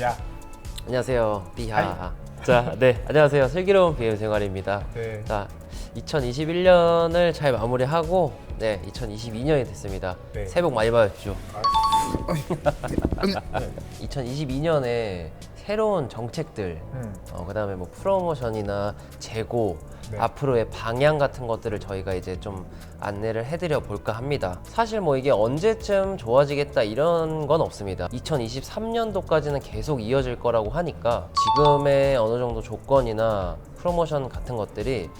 야. 안녕하세요. 비하. 자, 네. 안녕하세요. 슬기로운 비행 생활입니다. 네. 자, 2021년을 잘 마무리하고 네, 2022년이 됐습니다. 네. 새해 복 많이 받으십시오. 아. 2022년에 새로운 정책들, 음. 어, 그다음에 뭐 프로모션이나 재고, 네. 앞으로의 방향 같은 것들을 저희가 이제 좀 안내를 해드려 볼까 합니다. 사실 뭐 이게 언제쯤 좋아지겠다 이런 건 없습니다. 2023년도까지는 계속 이어질 거라고 하니까 지금의 어느 정도 조건이나 프로모션 같은 것들이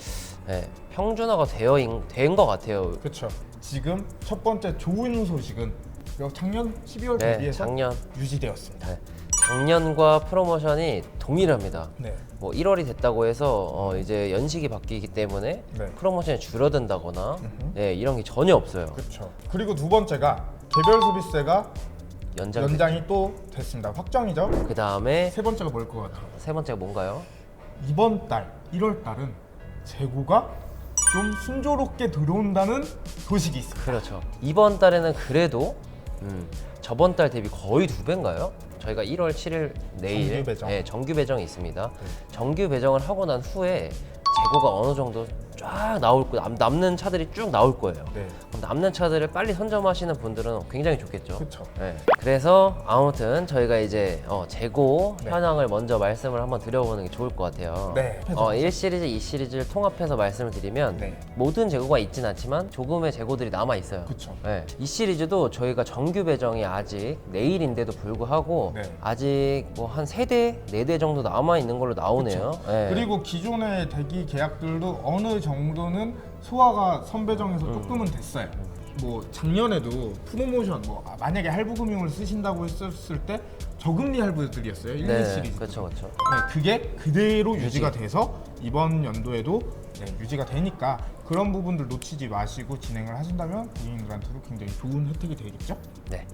예, 평준화가 되어 된 것 같아요. 그렇죠. 지금 첫 번째 좋은 소식은 요 작년 12월 네, 대비해서 작년 유지되었습니다. 네, 작년과 프로모션이 동일합니다. 네. 뭐 1월이 됐다고 해서 어 이제 연식이 바뀌기 때문에 네. 프로모션이 줄어든다거나 음흠. 네, 이런 게 전혀 없어요. 그렇죠. 그리고 두 번째가 개별 소비세가 연장. 연장이 또 됐습니다. 확정이죠. 그 다음에 세 번째가 뭘 것 같아요? 세 번째가 뭔가요? 이번 달 1월 달은 재고가 좀 순조롭게 들어온다는 소식이 있습니다. 그렇죠. 이번 달에는 그래도 음, 저번 달 대비 거의 두 배인가요? 저희가 1월 7일 내일 정규 배정. 네, 정규 배정이 있습니다. 정규 배정을 하고 난 후에 재고가 어느 정도 쫙 나올 거 남, 남는 차들이 쭉 나올 거예요. 네. 그럼 남는 차들을 빨리 선점하시는 분들은 굉장히 좋겠죠. 그렇죠. 네. 그래서 아무튼 저희가 이제 어, 재고 네. 현황을 먼저 말씀을 한번 드려보는 게 좋을 것 같아요. 네. 어, 1 시리즈, 2 시리즈를 통합해서 말씀을 드리면 네. 모든 재고가 있진 않지만 조금의 재고들이 남아 있어요. 그렇죠. 네. 이 시리즈도 저희가 정규 배정이 아직 내일인데도 불구하고 네. 아직 뭐 한 세 대, 네 대 정도 남아 있는 걸로 나오네요. 네. 그리고 기존의 대기 계약들도 어느 정도는 소화가 선배정에서 조금은 됐어요. 뭐 작년에도 프로모션 뭐 아, 만약에 할부금융을 쓰신다고 했었을 때 저금리 할부들이었어요. 1, 2 네, 시리즈. 그렇죠, 그렇죠. 네, 그게 그대로 유지. 유지 가 돼서 이번 연도에도 네, 유지가 되니까 그런 부분들 놓치지 마시고 진행을 하신다면 고객님들한테도 굉장히 좋은 혜택이 되겠죠? 네.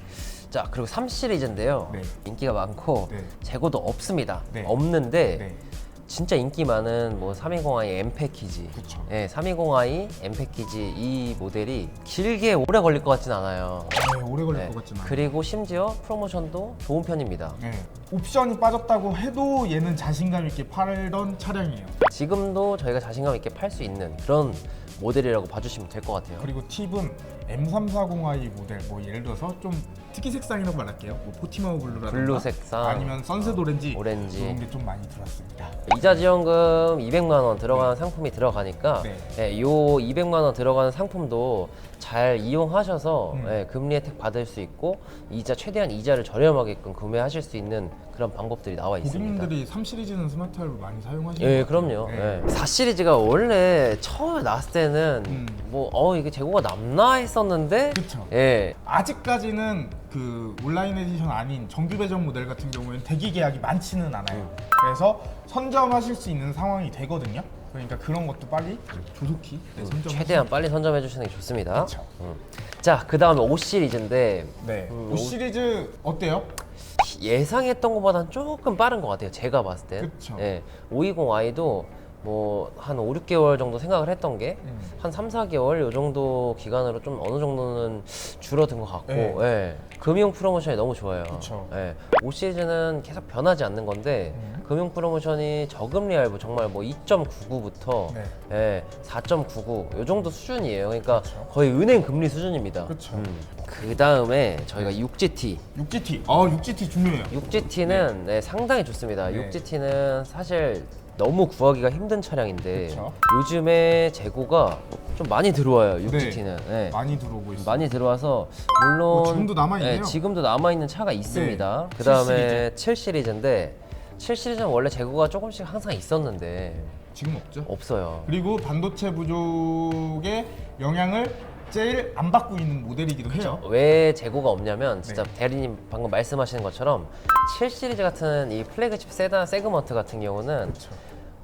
자, 그리고 3 시리즈인데요. 네. 인기가 많고 네. 재고도 없습니다. 네. 없는데 네, 진짜 인기 많은 뭐 320i M 패키지. 그렇죠. 네, 320i M 패키지 이 모델이 길게 오래 걸릴 것 같진 않아요. 네, 오래 걸릴 네. 것 같진 않아요. 그리고 심지어 프로모션도 좋은 편입니다. 네, 옵션이 빠졌다고 해도 얘는 자신감 있게 팔던 차량이에요. 지금도 저희가 자신감 있게 팔 수 있는 그런 모델이라고 봐주시면 될 것 같아요. 그리고 팁은 M340i 모델 뭐 예를 들어서 좀 특이 색상이라고 말할게요. 뭐 포티마우 블루라든가 블루 색상, 아니면 선셋 오렌지 오렌지. 이런 게 좀 많이 들어왔습니다. 이자 지원금 200만 원 들어가는 상품이 들어가니까 네. 네, 요 200만 원 들어가는 상품도 잘 이용하셔서 음. 예, 금리 혜택 받을 수 있고 이자 최대한 이자를 저렴하게끔 구매하실 수 있는 그런 방법들이 나와 있습니다. 고객님들이 3 시리즈는 스마트 할부 많이 사용하시는 예, 것 같아요. 그럼요. 네. 예. 4 시리즈가 원래 처음에 나왔을 때는 음. 뭐 어 이게 재고가 남나 했 었는데 그쵸. 예. 아직까지는 그 온라인 에디션 아닌 정규 배정 모델 같은 경우에는 대기 계약이 많지는 않아요. 그래서 선점하실 수 있는 상황이 되거든요. 그러니까 그런 것도 빨리 조속히 네, 선점. 최대한 빨리 선점해 주시는 게 좋습니다. 그쵸. 음. 자, 그다음에 5 시리즈인데 네. 음, 오 시리즈 어때요? 예상했던 것보다는 조금 빠른 것 같아요. 제가 봤을 때. 그쵸. 예. 520i도 뭐 한 5, 6개월 정도 생각을 했던 게 한 음. 3, 4개월 요 정도 기간으로 좀 어느 정도는 줄어든 것 같고 네. 예. 금융 프로모션이 너무 좋아요. 그쵸. 예. 5 시리즈는 계속 변하지 않는 건데 음. 금융 프로모션이 저금리 할부 정말 뭐 2.99부터 네. 예, 4.99 요 정도 수준이에요. 그러니까 그쵸. 거의 은행 금리 수준입니다. 그쵸. 음. 그 다음에 저희가 6GT 6GT. 아, 6GT 중요해요. 6GT는 네, 상당히 좋습니다. 네. 6GT는 사실 너무 구하기가 힘든 차량인데 그쵸. 요즘에 재고가 좀 많이 들어와요. 6GT는 네. 많이 들어오고 있어요. 많이 들어와서 물론 어, 지금도 남아있네요. 네, 지금도 남아 있는 차가 있습니다. 네, 그 다음에 7 시리즈인데 7 시리즈는 원래 재고가 조금씩 항상 있었는데 지금 없죠. 없어요. 그리고 반도체 부족의 영향을 제일 안 받고 있는 모델이기도 해요. 왜 재고가 없냐면 진짜 네. 대리님 방금 말씀하시는 것처럼 7 시리즈 같은 이 플래그십 세단 세그먼트 같은 경우는 그렇죠.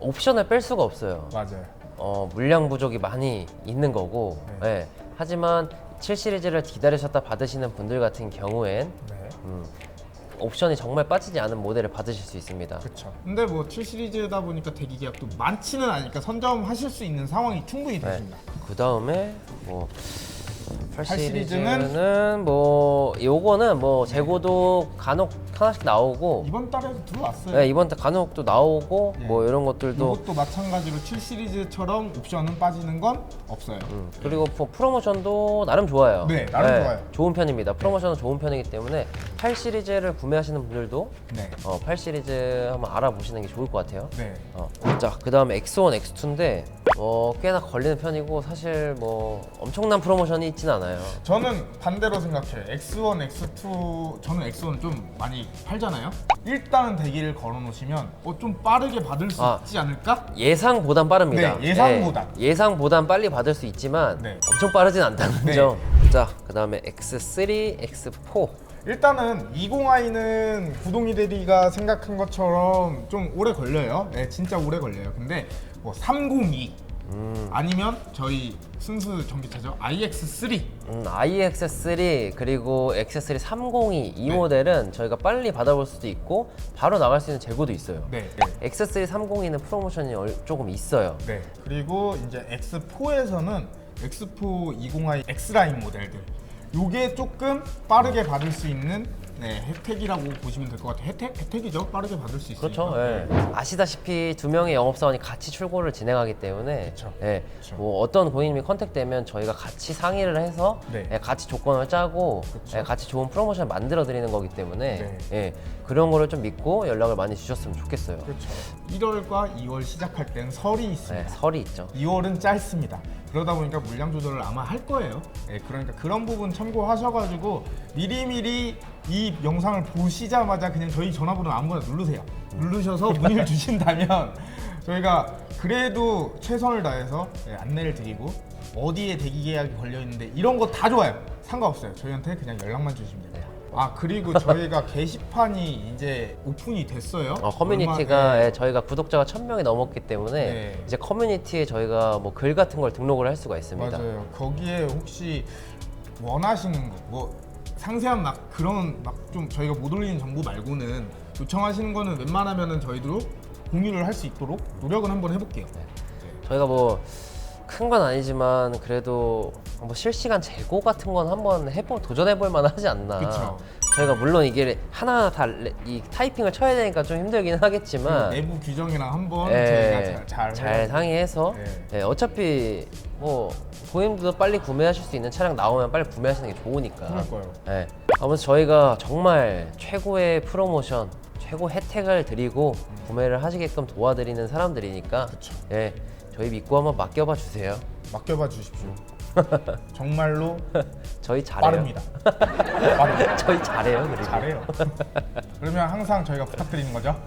옵션을 뺄 수가 없어요. 맞아요. 어, 물량 부족이 많이 있는 거고 네. 예. 하지만 7 시리즈를 기다리셨다 받으시는 분들 같은 경우엔 네. 음, 옵션이 정말 빠지지 않은 모델을 받으실 수 있습니다. 그렇죠. 근데 뭐 7 시리즈다 보니까 대기 계약도 많지는 않으니까 선점하실 수 있는 상황이 충분히 네. 되십니다. 그 다음에 뭐 8 8 시리즈는 뭐 요거는 뭐 재고도 간혹 하나씩 나오고 이번 달에도 들어왔어요. 네, 이번 달 간혹 또 나오고 예. 뭐 이런 것들도 이것도 마찬가지로 7 시리즈처럼 옵션은 빠지는 건 없어요. 음, 그리고 뭐 프로모션도 나름 좋아요. 네, 나름 좋아요. 좋은 편입니다. 프로모션은 좋은 편이기 때문에 8 시리즈를 구매하시는 분들도 네. 어, 8 시리즈 한번 알아보시는 게 좋을 것 같아요. 네. 어. 자, 그다음에 X1, X2인데 어, 꽤나 걸리는 편이고 사실 뭐 엄청난 프로모션이 있진 않아요. 저는 반대로 생각해요. X1, X2 저는 X1 좀 많이 팔잖아요. 일단은 대기를 걸어 놓으시면 어, 좀 빠르게 받을 수 아. 있지 않을까? 예상보단 빠릅니다. 네, 예상보단. 예, 예상보단 빨리 받을 수 있지만 네. 엄청 빠르진 않다는 네. 점. 자, 그다음에 X3, X4. 일단은 20i는 구동이 대리가 생각한 것처럼 좀 오래 걸려요. 네, 진짜 오래 걸려요. 근데 뭐 302 음. 아니면 저희 순수 전기차죠 iX3 음, iX3 그리고 X3 302 이 네. 모델은 저희가 빨리 받아볼 수도 있고 바로 나갈 수 있는 재고도 있어요. 네. X3 302는 프로모션이 얼- 조금 있어요. 네. 그리고 이제 X4에서는 X4 20i X라인 모델들. 요게 조금 빠르게 받을 수 있는 네, 혜택이라고 보시면 될 것 같아요. 혜택? 혜택이죠. 빠르게 받을 수 있으니까. 그렇죠. 예. 아시다시피 두 명의 영업사원이 같이 출고를 진행하기 때문에 그쵸. 예, 그쵸. 뭐 어떤 고객님이 컨택되면 저희가 같이 상의를 해서 네. 예, 같이 조건을 짜고 그쵸. 예, 같이 좋은 프로모션을 만들어 드리는 거기 때문에 네. 예, 그런 거를 좀 믿고 연락을 많이 주셨으면 좋겠어요. 그렇죠. 1월과 2월 시작할 땐 설이 예, 있습니다. 설이 있죠. 2월은 짧습니다. 그러다 보니까 물량 조절을 아마 할 거예요. 예, 그러니까 그런 부분 참고하셔가지고 미리미리 이 영상을 보시자마자 그냥 저희 전화번호 아무거나 누르세요. 누르셔서 문의를 주신다면 저희가 그래도 최선을 다해서 예, 안내를 드리고 어디에 대기 계약이 걸려 있는데 이런 거 다 좋아요. 상관없어요. 저희한테 그냥 연락만 주시면 됩니다. 아 그리고 저희가 게시판이 이제 오픈이 됐어요. 어, 커뮤니티가 얼마- 네. 예, 저희가 구독자가 1000명이 넘었기 때문에 네. 이제 커뮤니티에 저희가 뭐 글 같은 걸 등록을 할 수가 있습니다. 맞아요. 거기에 혹시 원하시는 거, 뭐 상세한 막 그런 막 좀 저희가 못 올리는 정보 말고는 요청하시는 거는 웬만하면은 저희도 공유를 할 수 있도록 노력은 한번 해볼게요. 저희가 뭐 큰 건 아니지만 그래도 뭐 실시간 재고 같은 건 한번 해보 도전해볼 만하지 않나. 그쵸. 저희가 물론 이게 하나 다 이 타이핑을 쳐야 되니까 좀 힘들긴 하겠지만 내부 규정이랑 한번 예, 저희가 잘, 잘, 잘. 상의해서 예. 예, 어차피 뭐 고객님도 빨리 구매하실 수 있는 차량 나오면 빨리 구매하시는 게 좋으니까. 그럴 거예요. 예. 아무튼 저희가 정말 최고의 프로모션, 최고 혜택을 드리고 구매를 하시게끔 도와드리는 사람들이니까 그쵸. 예. 저희 믿고 한번 맡겨봐 주세요. 맡겨봐 주십시오. 정말로 저희 잘해요. 빠릅니다. 빠릅니다. 저희 잘해요. 그리고 잘해요. 그러면 항상 저희가 부탁드리는 거죠.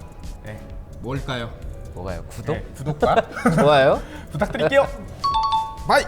네. 뭘까요? 뭐가요? 구독? 네, 구독과 좋아요? 부탁드릴게요. 바이.